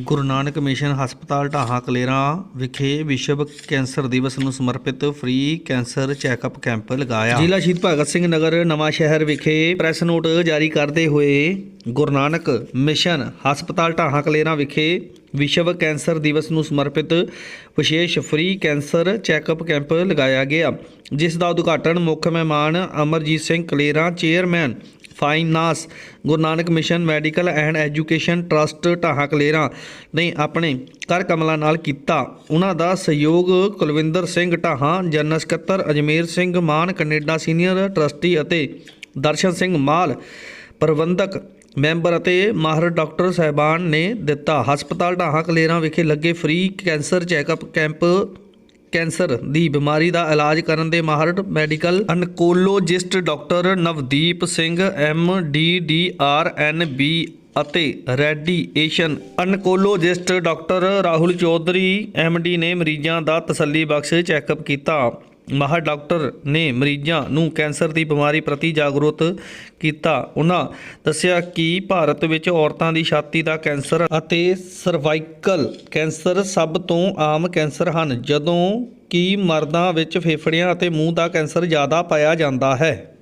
ਗੁਰੂ Nanak mission ਹਸਪਤਾਲ ਢਾਹਾਂ ਕਲੇਰਾਂ ਵਿਖੇ ਵਿਸ਼ਵ ਕੈਂਸਰ ਦਿਵਸ ਨੂੰ ਸਮਰਪਿਤ ਫ੍ਰੀ ਕੈਂਸਰ ਚੈੱਕਅਪ ਕੈਂਪ ਲਗਾਇਆ। ਜ਼ਿਲ੍ਹਾ ਸ਼ਹੀਦ ਭਗਤ ਸਿੰਘ ਨਗਰ, ਨਵਾਂ ਸ਼ਹਿਰ ਵਿਖੇ ਪ੍ਰੈਸ ਨੋਟ ਜਾਰੀ ਕਰਦੇ ਹੋਏ ਗੁਰੂ ਨਾਨਕ ਮਿਸ਼ਨ ਹਸਪਤਾਲ ਢਾਹਾਂ ਕਲੇਰਾਂ ਵਿਖੇ ਵਿਸ਼ਵ ਕੈਂਸਰ ਦਿਵਸ ਨੂੰ ਸਮਰਪਿਤ ਵਿਸ਼ੇਸ਼ ਫ੍ਰੀ ਕੈਂਸਰ ਚੈੱਕਅਪ ਕੈਂਪ ਲਗਾਇਆ ਗਿਆ। ਜਿਸ ਦਾ ਉਦਘਾਟਨ ਮੁੱਖ ਮਹਿਮਾਨ Amarjit Singh Kaleran, chairman finance Guru Nanak mission medical and education trust Dhahan Kaleran ਨੇ ਆਪਣੇ ਕਰ ਕਮਲਾਂ ਨਾਲ ਕੀਤਾ। ਉਹਨਾਂ ਦਾ ਸਹਿਯੋਗ ਕੁਲਵਿੰਦਰ ਸਿੰਘ ਢਾਹਾਂ, ਜਨਰਲ ਸਕੱਤਰ Ajmer Singh Mann, Canada senior trustee ਅਤੇ ਦਰਸ਼ਨ ਸਿੰਘ ਮਾਲ, ਪ੍ਰਬੰਧਕ ਮੈਂਬਰ ਅਤੇ ਮਾਹਰ ਡਾਕਟਰ ਸਹਿਬਾਨ ਨੇ ਦਿੱਤਾ। ਹਸਪਤਾਲ ਢਾਹਾਂ ਕਲੇਰਾਂ ਵਿਖੇ ਲੱਗੇ free cancer checkup camp cancer ਦੀ ਬਿਮਾਰੀ ਦਾ ਇਲਾਜ ਕਰਨ ਦੇ ਮਾਹਰ medical oncologist doctor Navdeep Singh, M D D R N B ਅਤੇ radiation oncologist doctor Rahul Chaudhary, M D ਨੇ ਮਰੀਜ਼ਾਂ ਦਾ ਤਸੱਲੀਬਖਸ਼ ਚੈੱਕਅਪ ਕੀਤਾ। ਮਾਹਰ ਡਾਕਟਰ ਨੇ ਮਰੀਜ਼ਾਂ ਨੂੰ ਕੈਂਸਰ ਦੀ ਬਿਮਾਰੀ ਪ੍ਰਤੀ ਜਾਗਰੂਕ ਕੀਤਾ। ਉਹਨਾਂ ਦੱਸਿਆ ਕਿ ਭਾਰਤ ਵਿੱਚ ਔਰਤਾਂ ਦੀ ਛਾਤੀ ਦਾ ਕੈਂਸਰ ਅਤੇ ਸਰਵਾਈਕਲ ਕੈਂਸਰ ਸਭ ਤੋਂ ਆਮ ਕੈਂਸਰ ਹਨ, ਜਦੋਂ ਕਿ ਮਰਦਾਂ ਵਿੱਚ ਫੇਫੜਿਆਂ ਅਤੇ ਮੂੰਹ ਦਾ ਕੈਂਸਰ ਜ਼ਿਆਦਾ ਪਾਇਆ ਜਾਂਦਾ ਹੈ।